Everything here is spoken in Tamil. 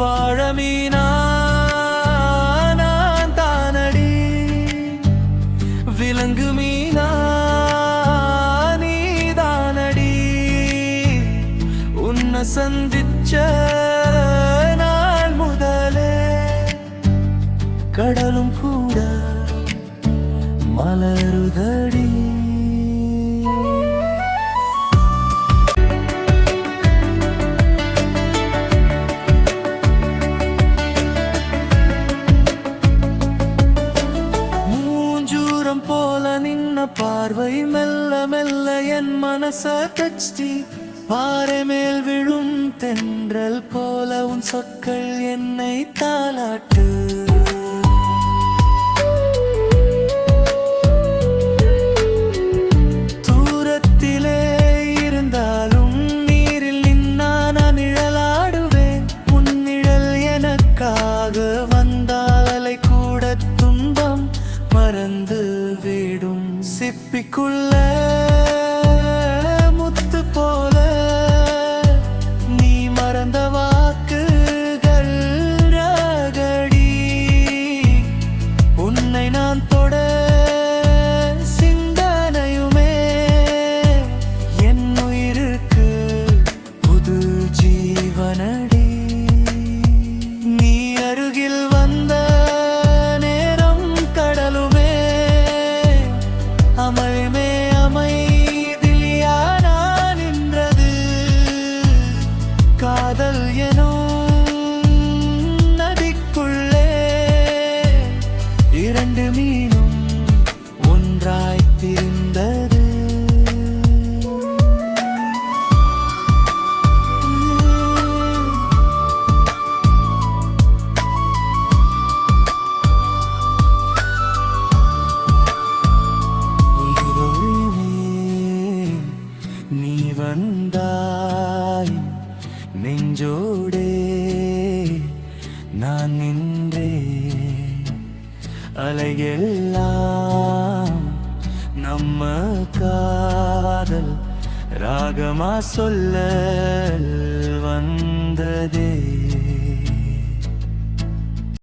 வாழமீனா நான் தானடி விலங்கு மீனா நீதானடி. உன்னை சந்திச்ச நாள் முதலே கடலும் கூட மலருதடி. பார்வை மெல்ல மெல்ல என் மனச கச்டி பாறை மேல் விழும் தென்றல் போல உன் சொற்கள் என்னை தாளாட்டு. தூரத்திலே கூட துன்பம் மறந்து சிப்பிக்குள்ள இரண்டு மீனும் ஒன்றாய் பிரிந்தது. நீ வந்தாய் நெஞ்சோடே நான் நின்றேன். அலையெல்லாம் நம்ம காதல் ராகமா சொல்ல